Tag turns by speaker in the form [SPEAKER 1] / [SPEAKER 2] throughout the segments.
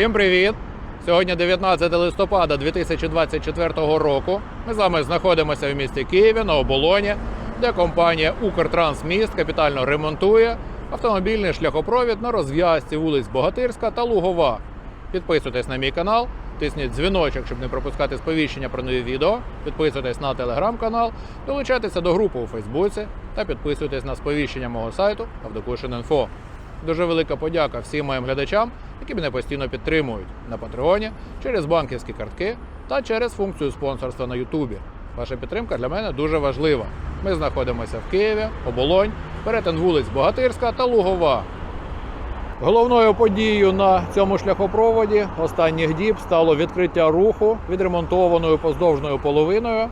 [SPEAKER 1] Усім привіт! Сьогодні 19 листопада 2024 року. Ми з вами знаходимося в місті Києві на оболоні, де компанія Укртрансміст капітально ремонтує автомобільний шляхопровід на розв'язці вулиць Богатирська та Лугова. Підписуйтесь на мій канал, тисніть дзвіночок, щоб не пропускати сповіщення про нові відео. Підписуйтесь на телеграм-канал, долучайтеся до групи у Фейсбуці та підписуйтесь на сповіщення мого сайту Авдокушин.Інфо. Дуже велика подяка всім моїм глядачам, які мене постійно підтримують на Патреоні, через банківські картки та через функцію спонсорства на Ютубі. Ваша підтримка для мене дуже важлива. Ми знаходимося в Києві, Оболонь, перетин вулиць Богатирська та Лугова. Головною подією на цьому шляхопроводі останніх діб стало відкриття руху відремонтованою поздовжною половиною,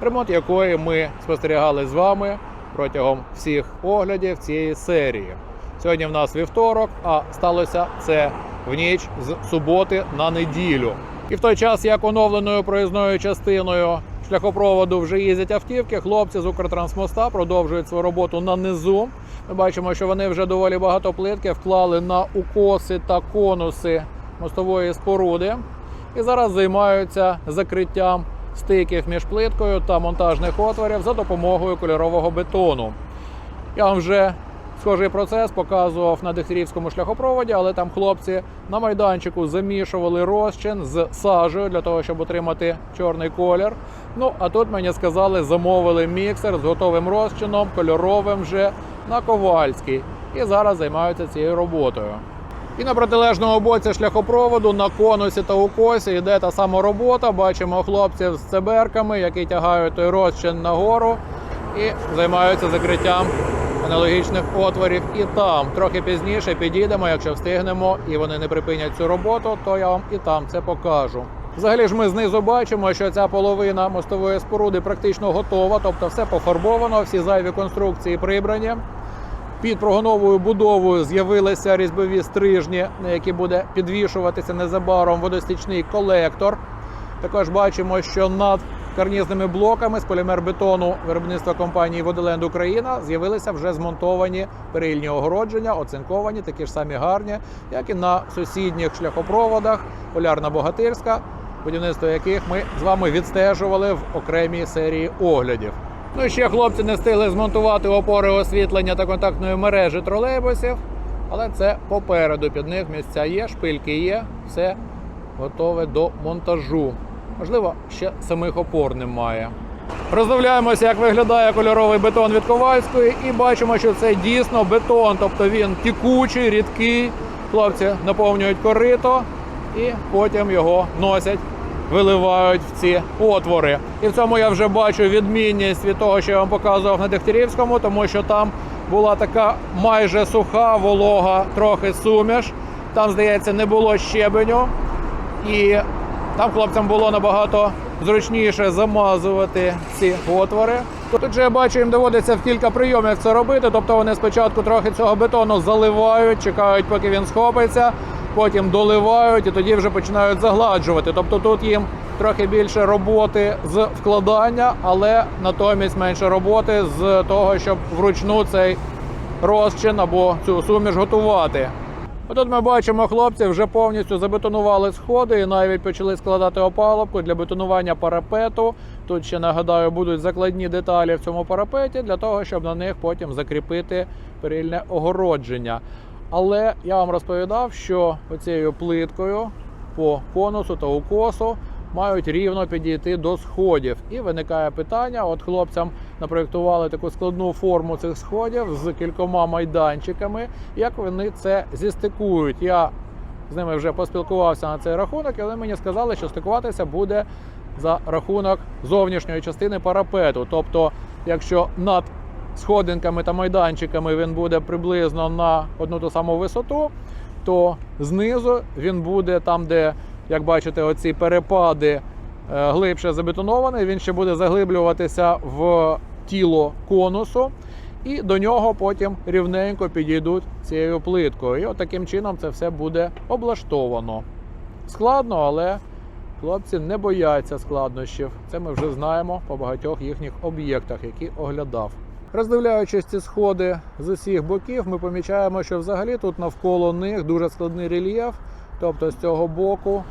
[SPEAKER 1] ремонт якої ми спостерігали з вами протягом всіх оглядів цієї серії. Сьогодні в нас вівторок, а сталося це в ніч з суботи на неділю. І в той час, як оновленою проїзною частиною шляхопроводу вже їздять автівки, хлопці з Укртрансмоста продовжують свою роботу на низу. Ми бачимо, що вони вже доволі багато плитки вклали на укоси та конуси мостової споруди. І зараз займаються закриттям стиків між плиткою та монтажних отворів за допомогою кольорового бетону. Я вам вже схожий процес показував на Дегтярівському шляхопроводі, але там хлопці на майданчику замішували розчин з сажею для того, щоб отримати чорний колір. Ну а тут мені сказали, замовили міксер з готовим розчином, кольоровим вже на Ковальський. І зараз займаються цією роботою. І на протилежному боці шляхопроводу на конусі та укосі йде та сама робота. Бачимо хлопців з циберками, які тягають той розчин нагору і займаються закриттям аналогічних отворів і там. Трохи пізніше підійдемо, якщо встигнемо, і вони не припинять цю роботу, то я вам і там це покажу. Взагалі ж ми знизу бачимо, що ця половина мостової споруди практично готова, тобто все пофарбовано, всі зайві конструкції прибрані. Під прогоновою будовою з'явилися різьбові стрижні, на які буде підвішуватися незабаром водостічний колектор. Також бачимо, що над карнізними блоками з полімербетону виробництва компанії Водоленд Україна з'явилися вже змонтовані перильні огородження, оцинковані, такі ж самі гарні, як і на сусідніх шляхопроводах Полярна Богатирська, будівництво яких ми з вами відстежували в окремій серії оглядів. Ну і ще хлопці не встигли змонтувати опори освітлення та контактної мережі тролейбусів, але це попереду. Під них місця є, шпильки є, все готове до монтажу. Можливо, ще самих опор немає. Роздивляємося, як виглядає кольоровий бетон від Ковальської, і бачимо, що це дійсно бетон, тобто він тікучий, рідкий. Хлопці наповнюють корито і потім його носять, виливають в ці отвори. І в цьому я вже бачу відмінність від того, що я вам показував на Дегтярівському, тому що там була така майже суха, волога, трохи суміш. Там, здається, не було щебеню. І там хлопцям було набагато зручніше замазувати ці отвори. Тут же я бачу, їм доводиться в кілька прийомів це робити. Тобто вони спочатку трохи цього бетону заливають, чекають, поки він схопиться, потім доливають і тоді вже починають загладжувати. Тобто тут їм трохи більше роботи з вкладання, але натомість менше роботи з того, щоб вручну цей розчин або цю суміш готувати. Отут ми бачимо, хлопці вже повністю забетонували сходи і навіть почали складати опалубку для бетонування парапету. Тут ще нагадаю, будуть закладні деталі в цьому парапеті для того, щоб на них потім закріпити перильне огородження. Але я вам розповідав, що оцією плиткою по конусу та укосу мають рівно підійти до сходів. І виникає питання: от хлопцям напроєктували таку складну форму цих сходів з кількома майданчиками. Як вони це зістикують? Я з ними вже поспілкувався на цей рахунок, і вони мені сказали, що стикуватися буде за рахунок зовнішньої частини парапету. Тобто, якщо над сходинками та майданчиками він буде приблизно на одну ту саму висоту, то знизу він буде там, де, як бачите, оці перепади е, глибше забетонований, він ще буде заглиблюватися в тіло конусу, і до нього потім рівненько підійдуть цією плиткою. І от таким чином це все буде облаштовано. Складно, але хлопці не бояться складнощів. Це ми вже знаємо по багатьох їхніх об'єктах, які оглядав. Роздивляючись ці сходи з усіх боків, ми помічаємо, що взагалі тут навколо них дуже складний рельєф. Тобто з цього боку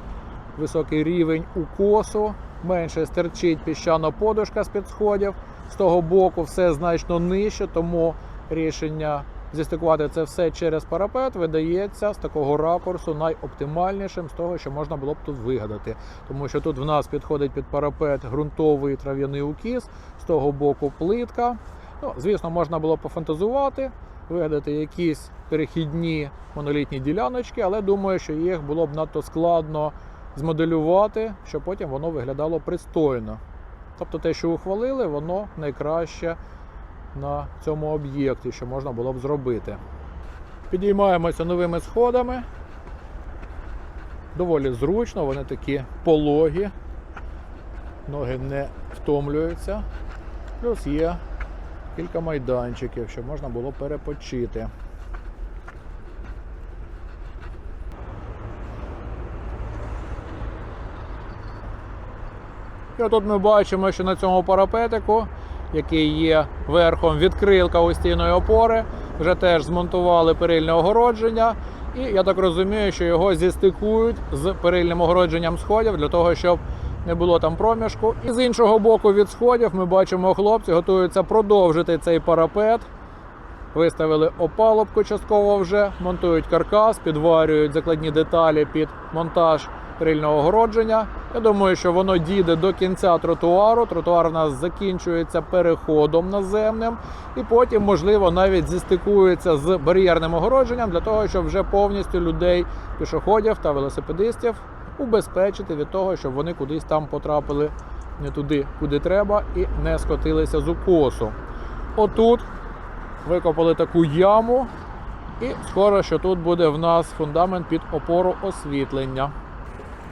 [SPEAKER 1] високий рівень укосу, менше стерчить піщана подушка з-під сходів. З того боку все значно нижче, тому рішення зістикувати це все через парапет видається з такого ракурсу найоптимальнішим з того, що можна було б тут вигадати. Тому що тут в нас підходить під парапет ґрунтовий трав'яний укіс, з того боку плитка. Ну, звісно, можна було пофантазувати, вигадати якісь перехідні монолітні діляночки, але думаю, що їх було б надто складно змоделювати, щоб потім воно виглядало пристойно. Тобто те, що ухвалили, воно найкраще на цьому об'єкті, що можна було б зробити. Підіймаємося новими сходами. Доволі зручно, вони такі пологі, ноги не втомлюються. Плюс є кілька майданчиків, щоб можна було перепочити. І отут ми бачимо, що на цьому парапетику, який є верхом відкрилка у стіної опори, вже теж змонтували перильне огородження. І я так розумію, що його зістикують з перильним огородженням сходів для того, щоб не було там проміжку. І з іншого боку від сходів ми бачимо, хлопці готуються продовжити цей парапет. Виставили опалубку частково вже, монтують каркас, підварюють закладні деталі під монтаж перильного огородження. Я думаю, що воно дійде до кінця тротуару. Тротуар у нас закінчується переходом наземним, і потім, можливо, навіть зістикується з бар'єрним огородженням для того, щоб вже повністю людей, пішоходів та велосипедистів убезпечити від того, щоб вони кудись там потрапили не туди, куди треба, і не скотилися з укосу. Отут викопали таку яму, і схоже, що тут буде в нас фундамент під опору освітлення.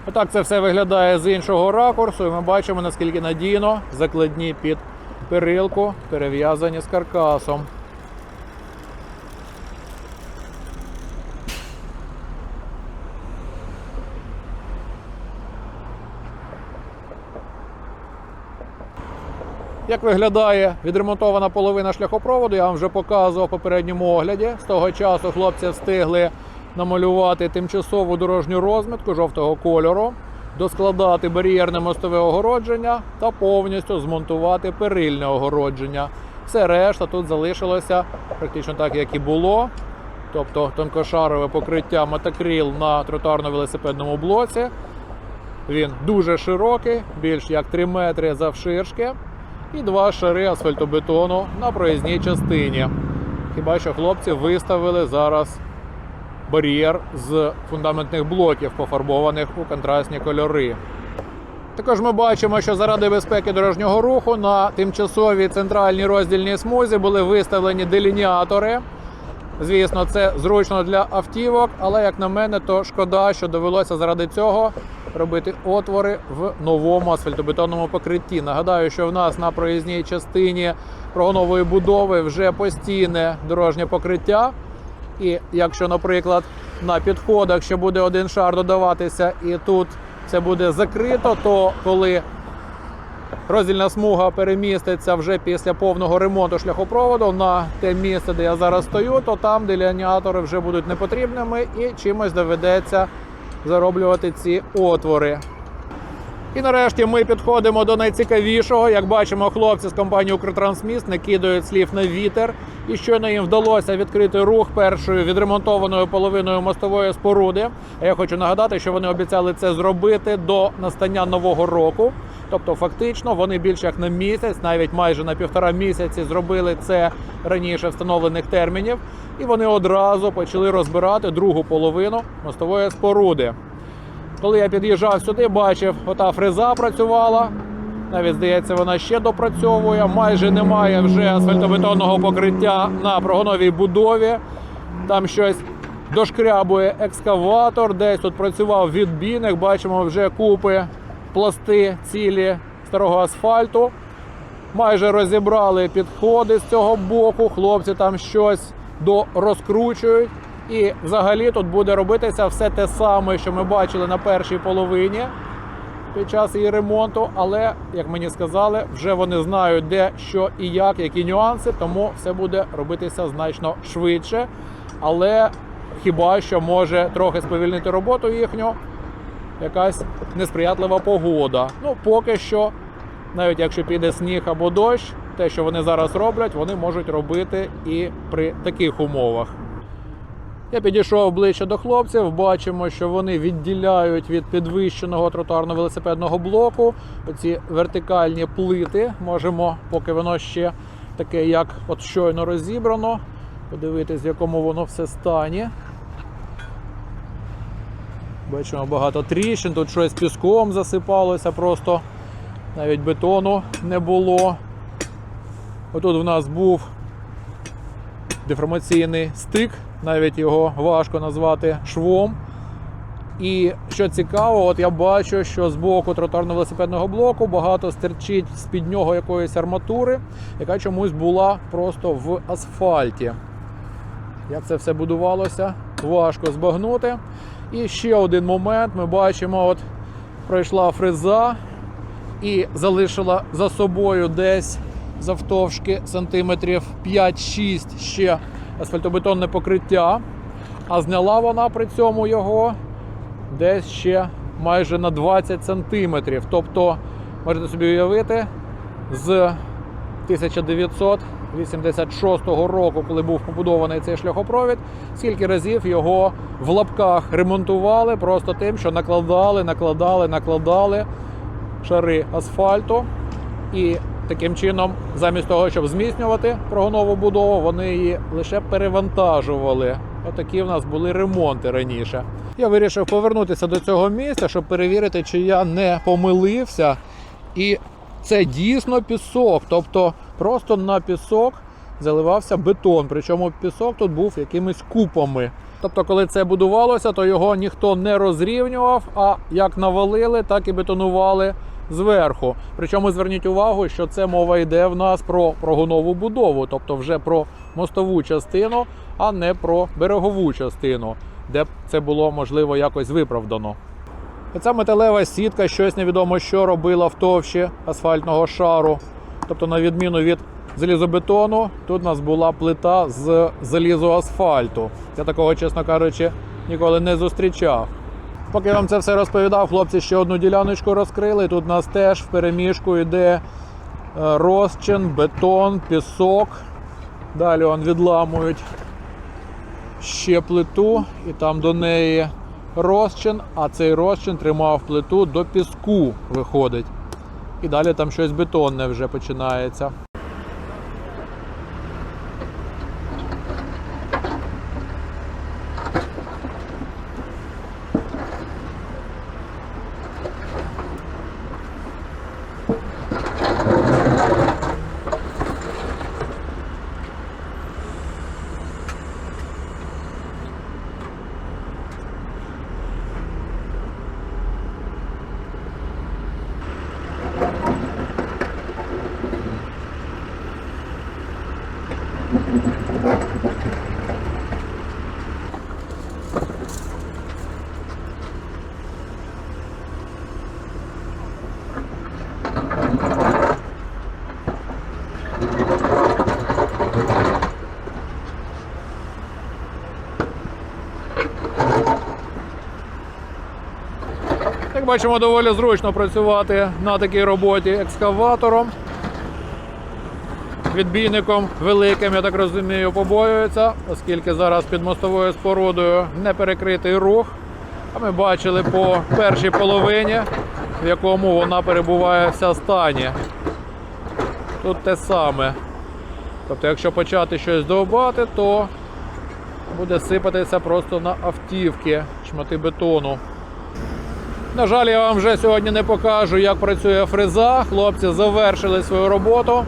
[SPEAKER 1] Отак це все виглядає з іншого ракурсу, і ми бачимо, наскільки надійно закладні під перилку перев'язані з каркасом. Як виглядає відремонтована половина шляхопроводу, я вам вже показував в попередньому огляді. З того часу хлопці встигли намалювати тимчасову дорожню розмітку жовтого кольору, доскладати бар'єрне мостове огородження та повністю змонтувати перильне огородження. Все решта тут залишилося практично так, як і було. Тобто тонкошарове покриття мотокріл на тротуарно-велосипедному блоці. Він дуже широкий, більш як 3 метри завширшки і два шари асфальтобетону на проїзній частині. Хіба що хлопці виставили зараз бар'єр з фундаментних блоків, пофарбованих у контрастні кольори. Також ми бачимо, що заради безпеки дорожнього руху на тимчасовій центральній роздільній смузі були виставлені делініатори. Звісно, це зручно для автівок, але як на мене, то шкода, що довелося заради цього робити отвори в новому асфальтобетонному покритті. Нагадаю, що в нас на проїзній частині прогонової будови вже постійне дорожнє покриття. І якщо, наприклад, на підходах ще буде один шар додаватися, і тут це буде закрито, то коли роздільна смуга переміститься вже після повного ремонту шляхопроводу на те місце, де я зараз стою, то там делініатори вже будуть непотрібними і чимось доведеться зароблювати ці отвори. І нарешті ми підходимо до найцікавішого. Як бачимо, хлопці з компанії Укртрансміст не кидають слів на вітер. І щойно їм вдалося відкрити рух першою відремонтованою половиною мостової споруди. Я хочу нагадати, що вони обіцяли це зробити до настання нового року. Тобто, фактично, вони більше як на місяць, навіть майже на півтора місяці, зробили це раніше встановлених термінів, і вони одразу почали розбирати другу половину мостової споруди. Коли я під'їжджав сюди, бачив, ота фреза працювала. Навіть здається, вона ще допрацьовує. Майже немає вже асфальтобетонного покриття на прогоновій будові. Там щось дошкрябує екскаватор, десь тут працював відбійник. Бачимо вже купи пласти цілі старого асфальту. Майже розібрали підходи з цього боку. Хлопці там щось дорозкручують. І взагалі тут буде робитися все те саме, що ми бачили на першій половині під час її ремонту. Але, як мені сказали, вже вони знають, де що і як, які нюанси, тому все буде робитися значно швидше. Але хіба що може трохи сповільнити роботу їхню якась несприятлива погода. Ну, поки що, навіть якщо піде сніг або дощ, те, що вони зараз роблять, вони можуть робити і при таких умовах. Я підійшов ближче до хлопців. Бачимо, що вони відділяють від підвищеного тротуарно-велосипедного блоку оці вертикальні плити. Можемо, поки воно ще таке, як от щойно розібрано, подивитись, в якому воно все стані. Бачимо багато тріщин, тут щось піском засипалося, просто навіть бетону не було. Отут в нас був деформаційний стик, навіть його важко назвати швом. І що цікаво, от я бачу, що з боку тротуарно-велосипедного блоку багато стирчить з-під нього якоїсь арматури, яка чомусь була просто в асфальті. Як це все будувалося, важко збагнути. І ще один момент: ми бачимо, от пройшла фреза і залишила за собою десь завтовшки сантиметрів 5-6 ще асфальтобетонне покриття, а зняла вона при цьому його десь ще майже на 20 сантиметрів. Тобто, можете собі уявити, з 1986 року, коли був побудований цей шляхопровід, скільки разів його в лапках ремонтували просто тим, що накладали, накладали, накладали шари асфальту. І таким чином, замість того, щоб зміцнювати прогонову будову, вони її лише перевантажували. Отакі в нас були ремонти раніше. Я вирішив повернутися до цього місця, щоб перевірити, чи я не помилився. І це дійсно пісок. Тобто просто на пісок заливався бетон. Причому пісок тут був якимись купами. Тобто, коли це будувалося, то його ніхто не розрівнював, а як навалили, так і бетонували зверху. Причому зверніть увагу, що це мова йде в нас про прогонову будову, тобто вже про мостову частину, а не про берегову частину, де б це було можливо якось виправдано. Ця металева сітка щось невідомо що робила в товщі асфальтного шару. Тобто, на відміну від залізобетону, тут у нас була плита з залізоасфальту. Я такого, чесно кажучи, ніколи не зустрічав. Поки я вам це все розповідав, хлопці ще одну діляночку розкрили. Тут у нас теж в переміжку йде е, розчин, бетон, пісок. Далі он відламують ще плиту, і там до неї розчин, а цей розчин тримав плиту до піску виходить. І далі там щось бетонне вже починається. Бачимо, доволі зручно працювати на такій роботі екскаватором. Відбійником великим, я так розумію, побоюється, оскільки зараз під мостовою спорудою не перекритий рух. А ми бачили по першій половині, в якому вона перебуває вся стані. Тут те саме. Тобто, якщо почати щось довбати, то буде сипатися просто на автівки, шмати бетону. На жаль, я вам вже сьогодні не покажу, як працює фреза. Хлопці завершили свою роботу.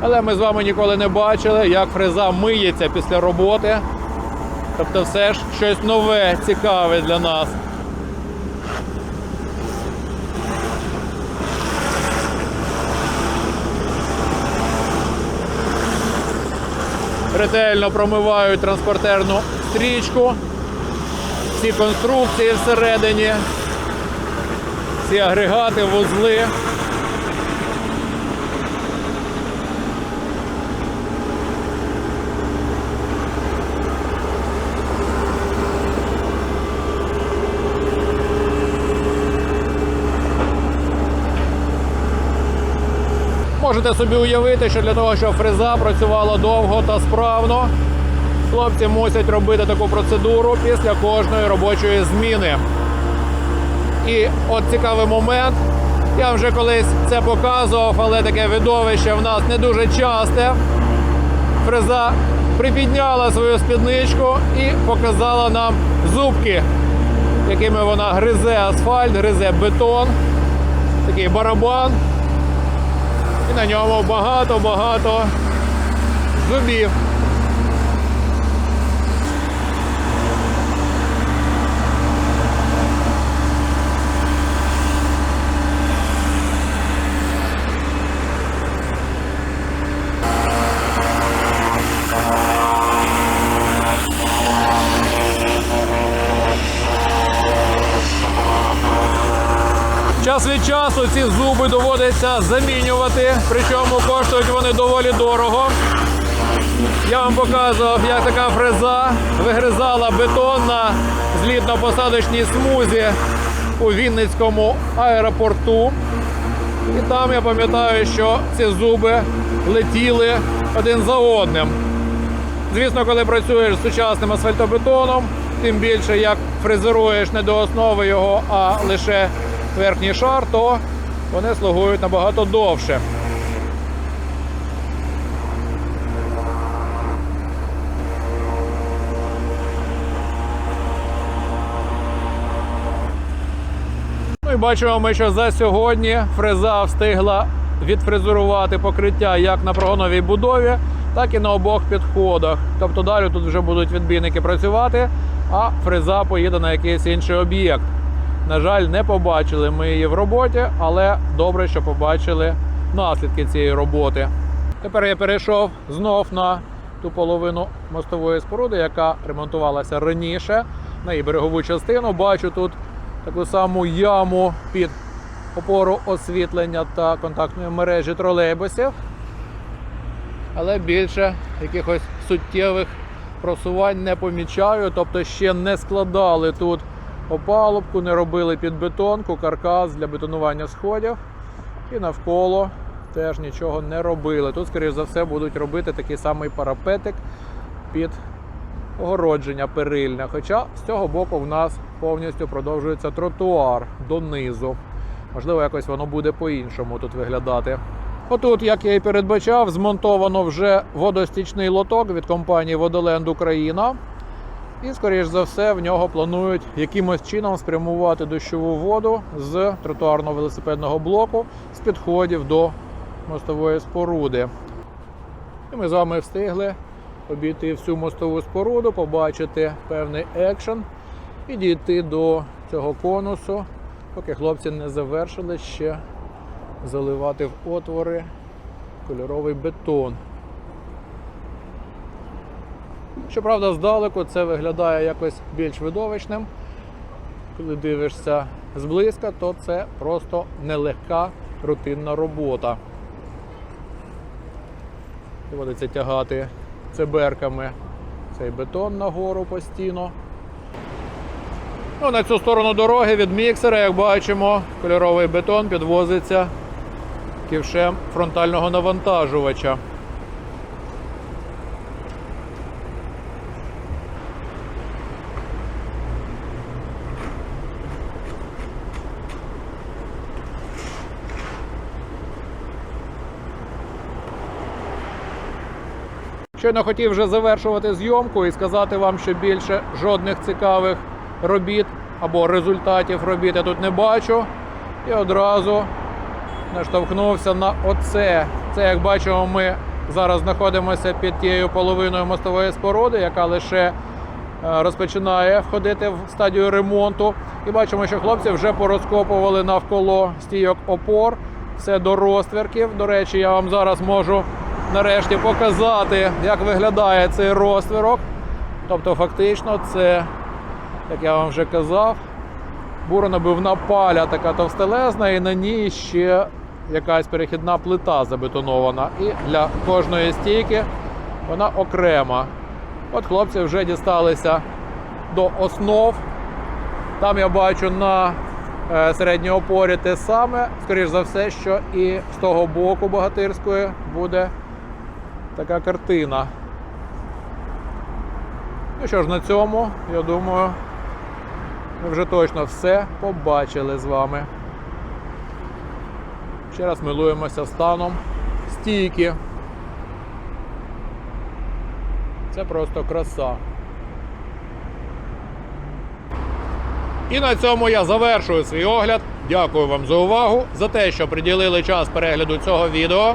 [SPEAKER 1] Але ми з вами ніколи не бачили, як фреза миється після роботи. Тобто, все ж щось нове, цікаве для нас. Ретельно промивають транспортерну стрічку, всі конструкції всередині, ці агрегати, вузли. Можете собі уявити, що для того, щоб фреза працювала довго та справно, хлопці мусять робити таку процедуру після кожної робочої зміни. І от цікавий момент. Я вже колись це показував, але таке видовище в нас не дуже часте. Фреза припідняла свою спідничку і показала нам зубки, якими вона гризе асфальт, гризе бетон. Такий барабан. І на ньому багато-багато зубів. Час від часу ці зуби доводиться замінювати, причому коштують вони доволі дорого. Я вам показував, як така фреза вигризала бетон на злітно-посадочній смузі у Вінницькому аеропорту. І там я пам'ятаю, що ці зуби летіли один за одним. Звісно, коли працюєш з сучасним асфальтобетоном, тим більше як фрезеруєш не до основи його, а лише верхній шар, то вони слугують набагато довше. Ну і бачимо ми, що за сьогодні фреза встигла відфрезерувати покриття як на прогоновій будові, так і на обох підходах. Тобто далі тут вже будуть відбійники працювати, а фреза поїде на якийсь інший об'єкт. На жаль, не побачили ми її в роботі, але добре, що побачили наслідки цієї роботи. Тепер я перейшов знов на ту половину мостової споруди, яка ремонтувалася раніше. На її берегову частину бачу тут таку саму яму під опору освітлення та контактної мережі тролейбусів. Але більше якихось суттєвих просувань не помічаю, тобто ще не складали тут опалубку, не робили підбетонку, каркас для бетонування сходів. І навколо теж нічого не робили. Тут, скоріш за все, будуть робити такий самий парапетик під огородження перильне. Хоча з цього боку в нас повністю продовжується тротуар донизу. Можливо, якось воно буде по-іншому тут виглядати. Отут, як я і передбачав, змонтовано вже водостічний лоток від компанії Водоленд Україна. І, скоріш за все, в нього планують якимось чином спрямувати дощову воду з тротуарно-велосипедного блоку з підходів до мостової споруди. І ми з вами встигли обійти всю мостову споруду, побачити певний екшен і дійти до цього конусу, поки хлопці не завершили ще заливати в отвори кольоровий бетон. Щоправда, здалеку це виглядає якось більш видовищним. Коли дивишся зблизька, то це просто нелегка рутинна робота. Доводиться тягати циберками цей бетон нагору постійно. Ну, на цю сторону дороги від міксера, як бачимо, кольоровий бетон підвозиться ківшем фронтального навантажувача. Щойно хотів вже завершувати зйомку і сказати вам, що більше жодних цікавих робіт або результатів робіт я тут не бачу. І одразу наштовхнувся на оце. Це, як бачимо, ми зараз знаходимося під тією половиною мостової споруди, яка лише е, розпочинає входити в стадію ремонту. І бачимо, що хлопці вже порозкопували навколо стійок опор. Все до розтвірків. До речі, я вам зараз можу нарешті показати, як виглядає цей розтвірок. Тобто, фактично, це, як я вам вже казав, буронабивна паля така товстелезна, і на ній ще якась перехідна плита забетонована. І для кожної стійки вона окрема. От хлопці вже дісталися до основ. Там я бачу на е, середній опорі те саме. Скоріш за все, що і з того боку богатирської буде така картина. Ну що ж, на цьому, я думаю, ми вже точно все побачили з вами. Ще раз милуємося станом стійки. Це просто краса. І на цьому я завершую свій огляд. Дякую вам за увагу, за те, що приділили час перегляду цього відео.